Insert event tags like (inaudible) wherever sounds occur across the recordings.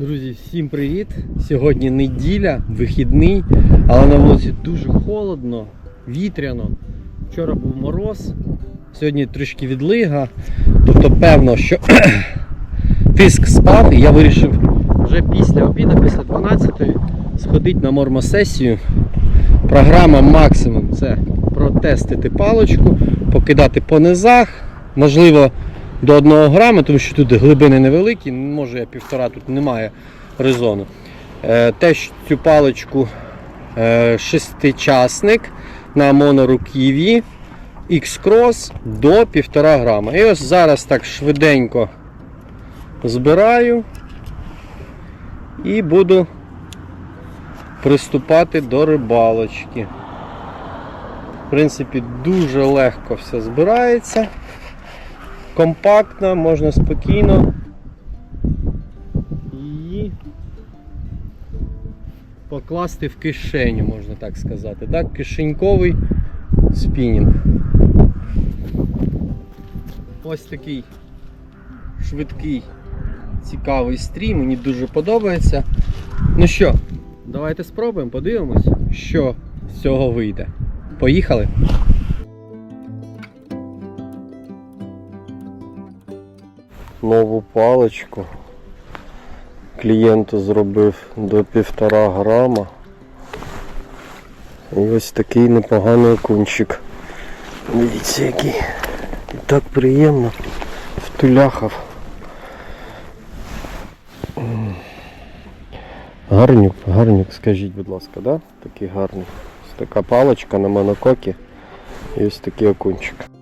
Друзі, всім привіт! Сьогодні неділя, вихідний, але на вулиці дуже холодно, вітряно. Вчора був мороз, сьогодні трішки відлига. Тобто, певно, що (clears throat) тиск спав, і я вирішив вже після обіду, після 12-ї, сходити на мормосесію. Програма максимум це протестити паличку, покидати по низах, можливо, до 1 грама, тому що тут глибини невеликі, може я півтора, тут немає резону. Е, Теж цю паличку е, шестичасник на моноруків'ї X-Cross до 1,5 грама. І ось зараз так швиденько збираю і буду приступати до рибалочки. В принципі, дуже легко все збирається компактно, можна спокійно її покласти в кишеню, можна так сказати. Так, кишеньковий спінінг. Ось такий швидкий, цікавий стрім, мені дуже подобається. Ну що, давайте спробуємо, подивимось, що з цього вийде. Поїхали! Нову паличку. Клієнту зробив до півтора грама. І ось такий непоганий окунчик. Дивіться який. Так приємно втуляхав. Гарнюк, гарнюк, скажіть, будь ласка, да? Такий гарний. Ось така паличка на монококі і ось такий окунчик.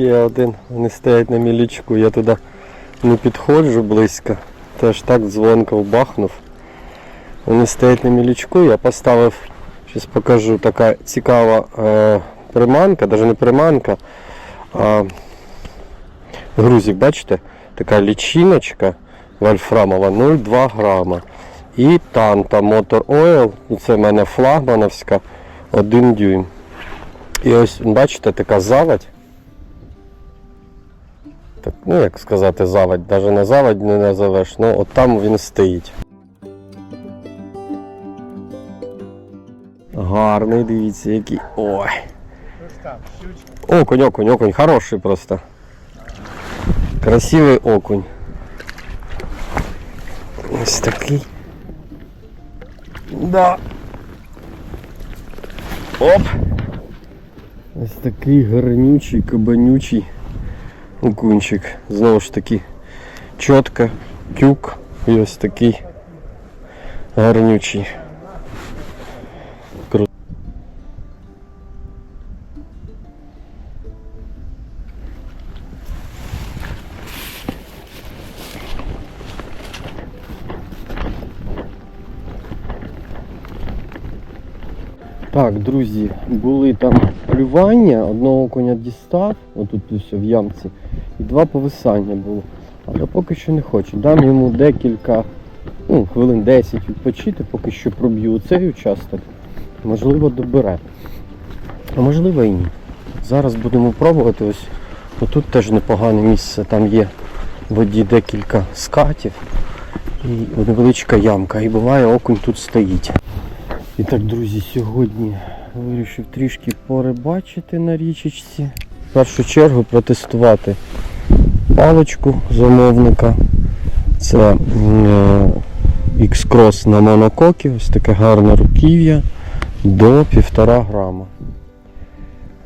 Ще один. Вони стоять на мілічку, я туди не підходжу близько. Теж так дзвонко вбахнув. Вони стоять на мілічку, я поставив, зараз покажу, така цікава е, приманка, навіть не приманка, а грузик, бачите? Така лічиночка вольфрамова 0,2 грама. І Танта Motor Oil, це в мене флагмановська 1 дюйм. І ось бачите, така завадь. Так, ну як сказати завадь, навіть не завадь не назовеш, ну от там він стоїть. Гарний, дивіться, який. Ой. Окунь, окунь, окунь, хороший просто. Красивий окунь. Ось такий. Да. Оп! Ось такий гарнючий, кабанючий окунчик. Знову ж таки чітко, тюк і ось такий гарнючий. Друзі, були там полювання, одного коня дістав, отут ось в ямці, і два повисання було. Але поки що не хочу. Дам йому декілька, ну, хвилин 10 відпочити, поки що проб'ю цей участок. Можливо, добере. А можливо і ні. Зараз будемо пробувати. Ось отут теж непогане місце, там є в воді декілька скатів і невеличка ямка. І буває окунь тут стоїть. І так, друзі, сьогодні вирішив трішки порибачити на річечці. В першу чергу протестувати паличку замовника. Це X-Cross на монококі, ось таке гарне руків'я до 1,5 грама.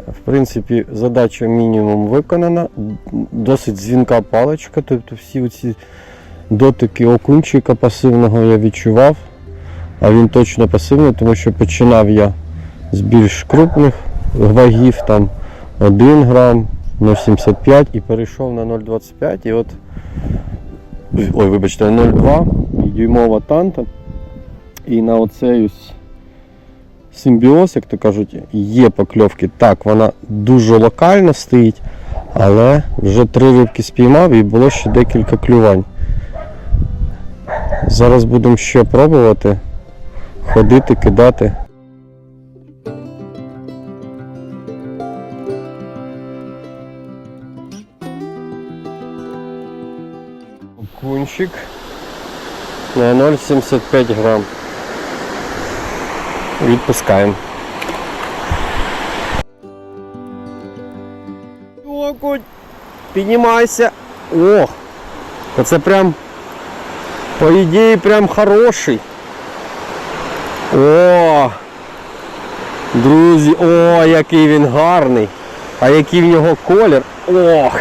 В принципі, задача мінімум виконана. Досить дзвінка паличка, тобто всі оці дотики окунчика пасивного я відчував. А він точно пасивний, тому що починав я з більш крупних вагів, там 1 грам, 0,75 і перейшов на 0,25 і от ой, вибачте, 0,2 і дюймова танта. І на оцей ось симбіоз, як то кажуть, є покльовки. Так, вона дуже локально стоїть, Але вже три рибки спіймав і було ще декілька клювань. Зараз будемо ще пробувати ходити, кидати. Окунчик на 0,75 грам. Відпускаємо. Окунь, піднімайся. О, це прям, по ідеї, прям хороший. О, друзі, о, який він гарний. А який в нього колір. Ох.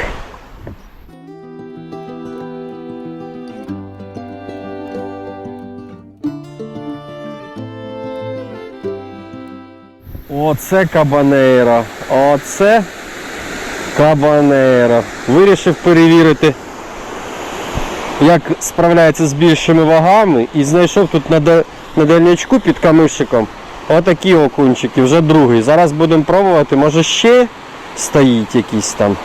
Оце кабанейра. Оце кабанейра. Вирішив перевірити, як справляється з більшими вагами і знайшов тут на, на дальнячку під камишиком отакі окунчики, вже другий. Зараз будемо пробувати, може ще стоїть якийсь там.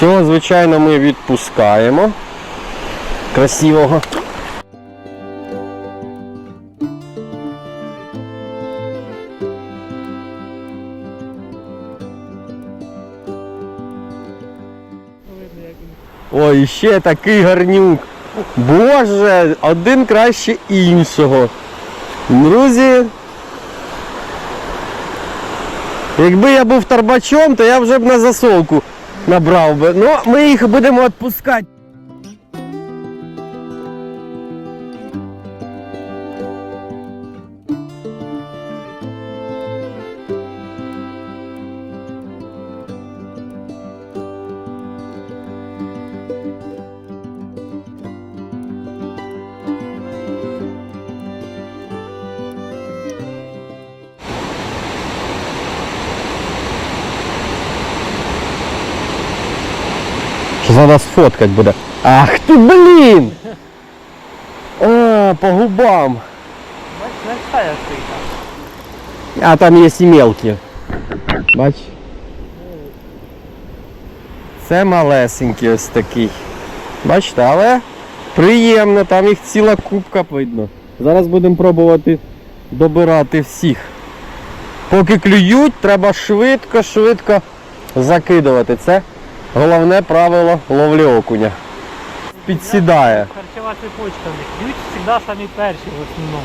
Цього, звичайно, ми відпускаємо. Красивого. Ой, ще такий гарнюк. Боже, один краще іншого. Друзі. Якби я був тарбачом, то я вже б на засолку набрав би. Ну, ми їх будемо відпускати. Що треба сфоткати буде. Ах ти блін! А, по губам. А там є і мелкі. Бач. Це малесенький ось такий. Бачите, але приємно, там їх ціла кубка видно. Зараз будемо пробувати добирати всіх. Поки клюють, треба швидко-швидко закидувати. Це головне правило ловлі окуня. Підсідає. Харчова цепочка в них. Б'ють завжди самі перші в основному.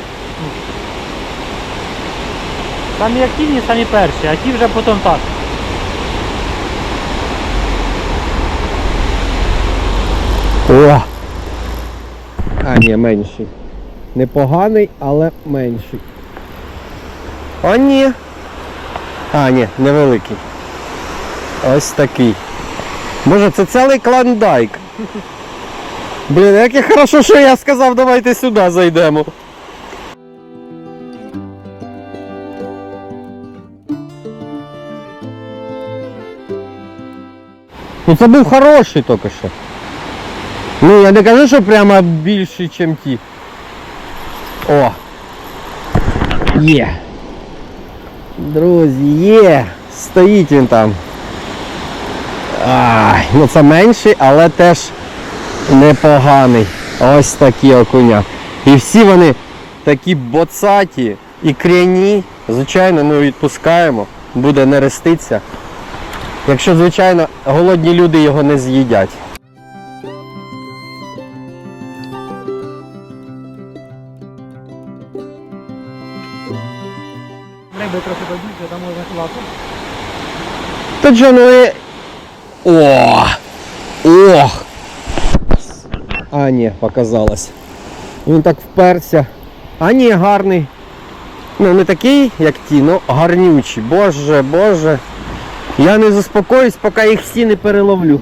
Самі активні, самі перші, а ті вже потім так. О! А, ні, менший. Непоганий, але менший. А ні. А, ні, невеликий. Ось такий. Боже, це цілий клондайк. Блін, і хорошо, що я сказав, давайте сюди зайдемо. Ну це був хороший тільки що. Ну я не кажу, що прямо більший, ніж ті. О! Є. Друзі, є. Стоїть він там. Ну це менший, але теж непоганий. Ось такі окуня. І всі вони такі боцаті і кряні. Звичайно, ми відпускаємо, буде нереститься. Якщо, звичайно, голодні люди його не з'їдять. Риби трохи побільше, там можна класу. Та що, ну і... О! Ох! А, ні, показалось. Він так вперся. А ні, гарний. Ну, не такий, як ті, ну гарнючий. Боже, боже. Я не заспокоюсь, поки їх всі не переловлю.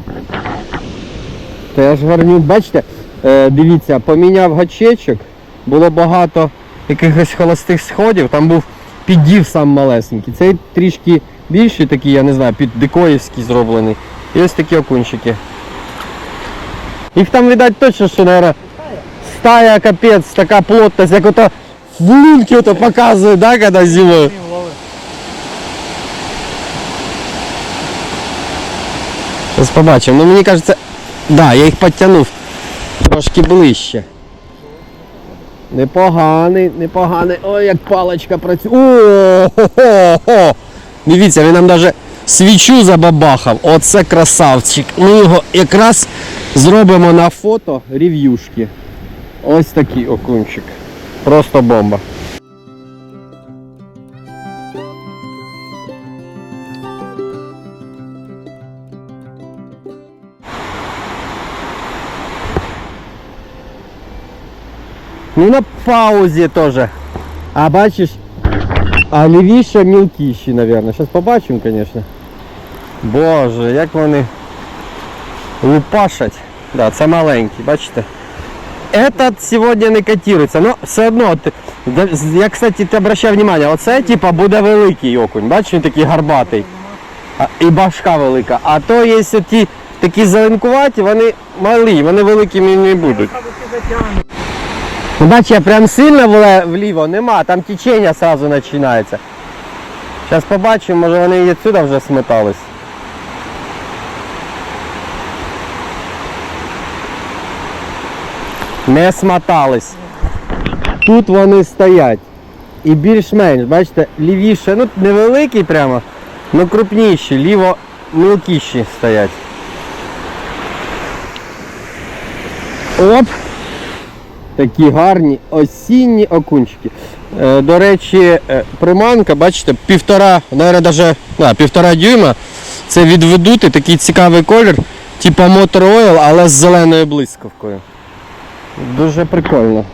Теж гарнюк. Бачите, е, дивіться, поміняв гачечок, було багато якихось холостих сходів, там був піддів сам малесенький. Цей трішки більший такий, я не знаю, під дикоївський зроблений. І ось такі окунчики. Їх там, видать, точно, що, наверное, стая капець, така плотність, як ото в лунки ото показує, да, коли зимою. Зараз побачимо. Ну мені кажеться, да, я їх підтягнув трошки ближче. Непоганий, непоганий. Ой, як паличка працює. О, хо-хо-хо. Дивіться, він нам навіть свічу забабахав. Оце красавчик. Ми його якраз зробимо на фото рев'юшки. Ось такий окунчик. Просто бомба. Ну на паузі теж. А бачиш, а лівіше мілкіші, мабуть. Зараз побачимо, звісно. Боже, як вони лупашать. Да, це маленький, бачите? Этот сьогодні не котирується, але все одно, я, кстати, ти обращав внимание, оце типа буде великий окунь, бачиш, він такий гарбатий. І башка велика. А то є ті такі зеленкуваті, вони малі, вони великими не будуть. Ну, Бач, я прям сильно вліво нема, там течення сразу починається. Зараз побачимо, може вони і відсюди вже сметались. Не смотались. Тут вони стоять. І більш-менш, бачите, лівіше, ну невеликий прямо, але крупніші, ліво мілкіші стоять. Оп! Такі гарні осінні окунчики. Е, до речі, е, приманка, бачите, півтора, навіть даже, да, півтора дюйма. Це відведути такий цікавий колір, типу Motor Oil, але з зеленою блискавкою. Дуже прикольно.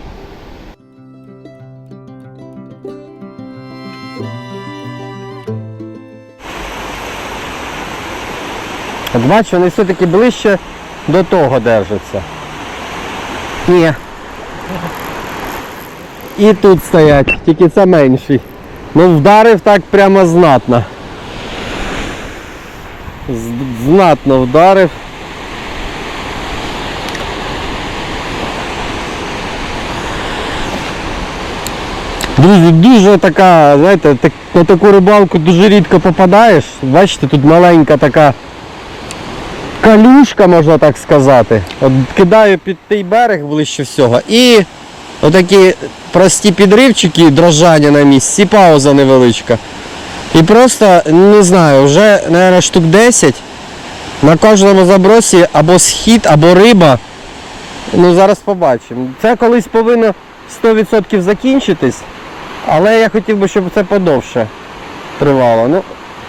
От бачу, вони все-таки ближче до того держаться. Ні. І тут стоять, тільки це менший. Ну вдарив так прямо знатно. Знатно вдарив. Друзі, дуже така, знаєте, так, на таку рибалку дуже рідко попадаєш. Бачите, тут маленька така калюшка, можна так сказати. От кидаю під той берег ближче всього. І отакі прості підривчики, дрожання на місці, пауза невеличка. І просто, не знаю, вже, мабуть, штук 10 на кожному забросі або схід, або риба. Ну, зараз побачимо. Це колись повинно 100% закінчитись, але я хотів би, щоб це подовше тривало. Ну,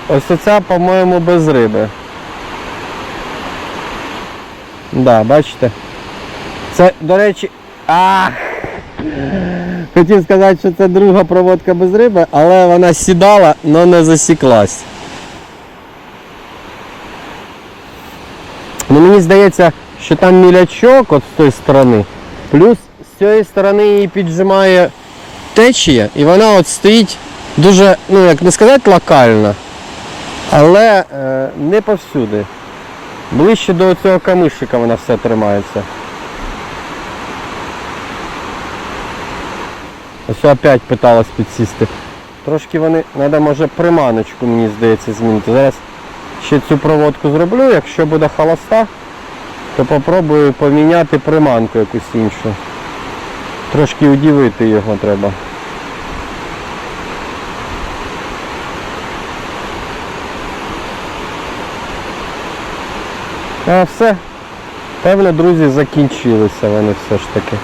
ось оця, по-моєму, без риби. Да, бачите? Це, до речі. Ах! Хотів сказати, що це друга проводка без риби, але вона сідала, але не засіклась. Ну, мені здається, що там мілячок от з тої сторони, плюс з цієї сторони її піджимає течія, і вона от стоїть дуже, ну як не сказати локально, але е, не повсюди. Ближче до цього камишика вона все тримається. Ось опять питалась підсісти. Трошки вони, треба може приманочку, мені здається, змінити. Зараз ще цю проводку зроблю, якщо буде холоста, то попробую поміняти приманку якусь іншу. Трошки удивити його треба. А все. Певно, друзі, закінчилися вони все ж таки.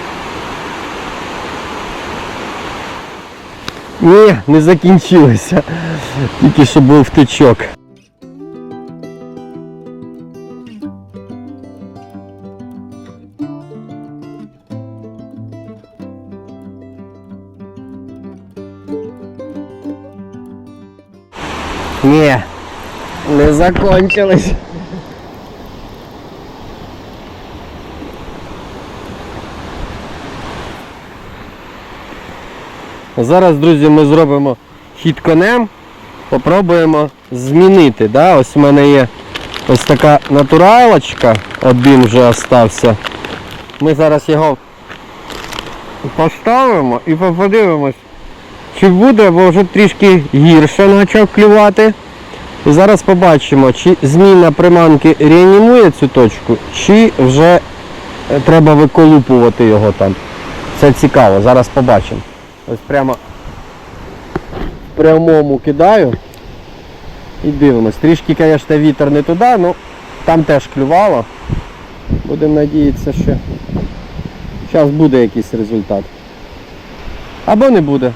Ні, не закінчилися. Тільки що був втичок. Ні, не закончились. Зараз, друзі, ми зробимо хід конем. Попробуємо змінити. Да? Ось у мене є ось така натуралочка, один вже остався. Ми зараз його поставимо і подивимось, чи буде, бо вже трішки гірше почав клювати. І зараз побачимо, чи зміна приманки реанімує цю точку, чи вже е, треба виколупувати його там. Це цікаво, зараз побачимо. Ось прямо в прямому кидаю і дивимось. Трішки, звісно, вітер не туди, але там теж клювало. Будемо надіятися, що зараз буде якийсь результат. Або не буде.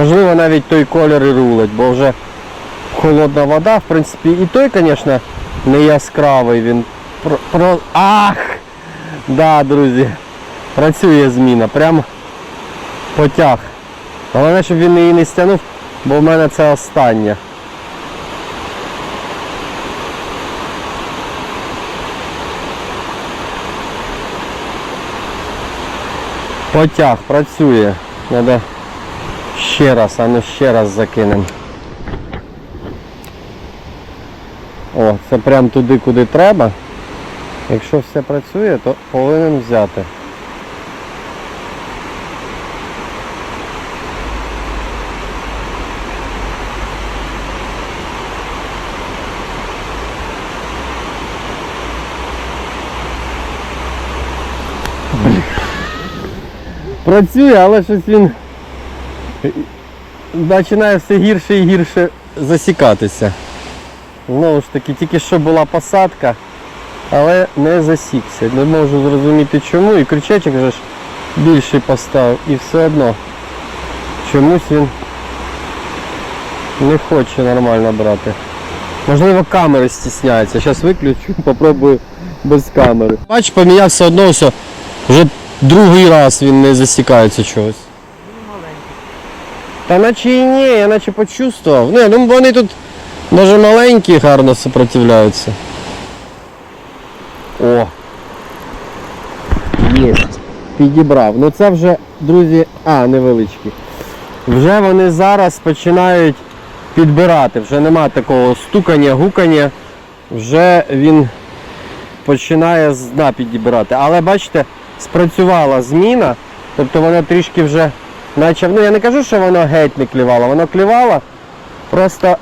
Можливо, навіть той колір і рулить, бо вже холодна вода, в принципі, і той, звісно, не яскравий, він про, про... Ах! Да, друзі, працює зміна, прям потяг. Головне, щоб він її не стягнув, бо в мене це останнє. Потяг, працює. Треба ще раз, а ну ще раз закинемо. О, це прям туди, куди треба. Якщо все працює, то повинен взяти. Працює, але щось він починає все гірше і гірше засікатися. Знову ж таки, тільки що була посадка, але не засікся. Не можу зрозуміти чому. І крючечок же ж більший поставив. І все одно чомусь він не хоче нормально брати. Можливо, камери стісняється. Зараз виключу, (laughs) попробую без камери. Бач, помінявся одно все. Вже другий раз він не засікається чогось. Та наче і ні, я наче почувствував. Не, ну вони тут може маленькі гарно сопротивляються. О. Єсть. Підібрав. Ну це вже, друзі, а, невеличкі. Вже вони зараз починають підбирати. Вже нема такого стукання, гукання. Вже він починає з дна підібирати. Але бачите, спрацювала зміна. Тобто вона трішки вже Наче, ну я не кажу, що воно геть не клівало, воно клівало, просто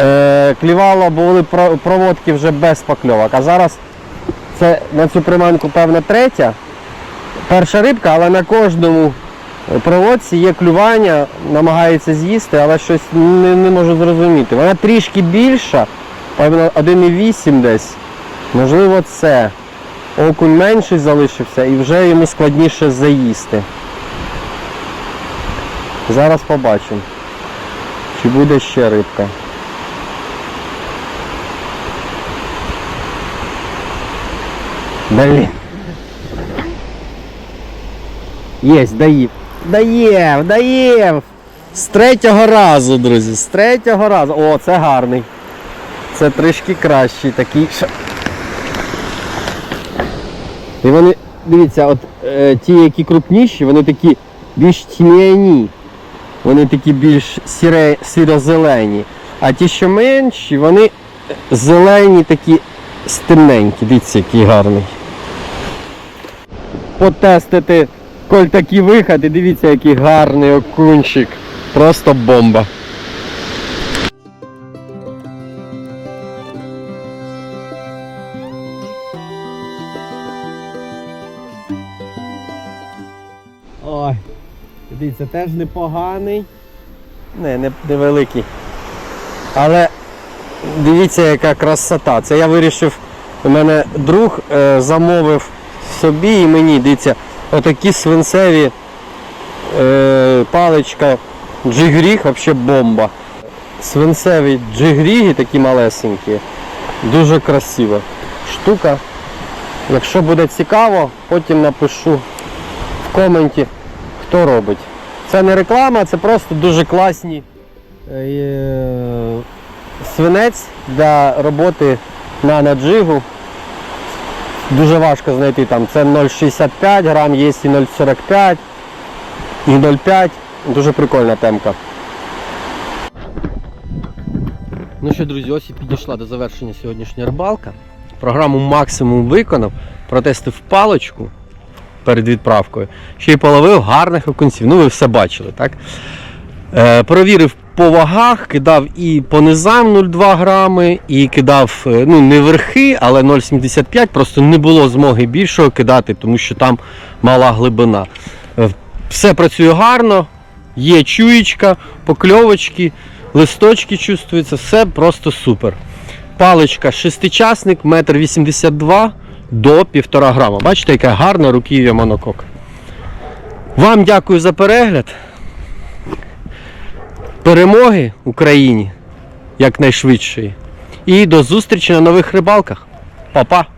е, клівало, були проводки вже без покльовок. А зараз це на цю приманку, певно, третя. Перша рибка, але на кожному проводці є клювання, намагається з'їсти, але щось не, не можу зрозуміти. Вона трішки більша, певно, 1,8 десь. Можливо, це. Окунь менший залишився і вже йому складніше заїсти. Зараз побачимо, чи буде ще рибка. Блін. Єсть, доїв. Доїв, доїв. З третього разу, друзі, з третього разу. О, це гарний. Це трішки кращий такий. І вони, дивіться, от е, ті, які крупніші, вони такі більш тьмяні. Вони такі більш сіре, сіро-зелені. А ті, що менші, вони зелені такі стемненькі. Дивіться, який гарний. Потестити, коль такі виходи, дивіться, який гарний окунчик. Просто бомба. Дивіться, теж непоганий. Не, не, невеликий. Але дивіться, яка красота. Це я вирішив, у мене друг е, замовив собі і мені, дивіться, отакі свинцеві е, паличка джигріг, взагалі бомба. Свинцеві джигріги такі малесенькі. Дуже красива штука. Якщо буде цікаво, потім напишу в коменті, хто робить. Це не реклама, це просто дуже класні е, свинець для роботи на наджигу. Дуже важко знайти там. Це 0,65 грам, є і 0,45, і 0,5. Дуже прикольна темка. Ну що, друзі, ось і підійшла до завершення сьогоднішня рибалка. Програму максимум виконав, протестив паличку. Перед відправкою. Ще й половив гарних окунців. Ну, ви все бачили, так? Е, провірив по вагах, кидав і по низам 0,2 грами, і кидав е, ну, не верхи, але 0,75, просто не було змоги більшого кидати, тому що там мала глибина. Е, Все працює гарно, є чуєчка, покльовочки, листочки чувствуються, все просто супер. Паличка шестичасник, 1,82 м до 1,5 грама. Бачите, яка гарна руків'я монокок. Вам дякую за перегляд. Перемоги Україні якнайшвидшої. І до зустрічі на нових рибалках. Па-па!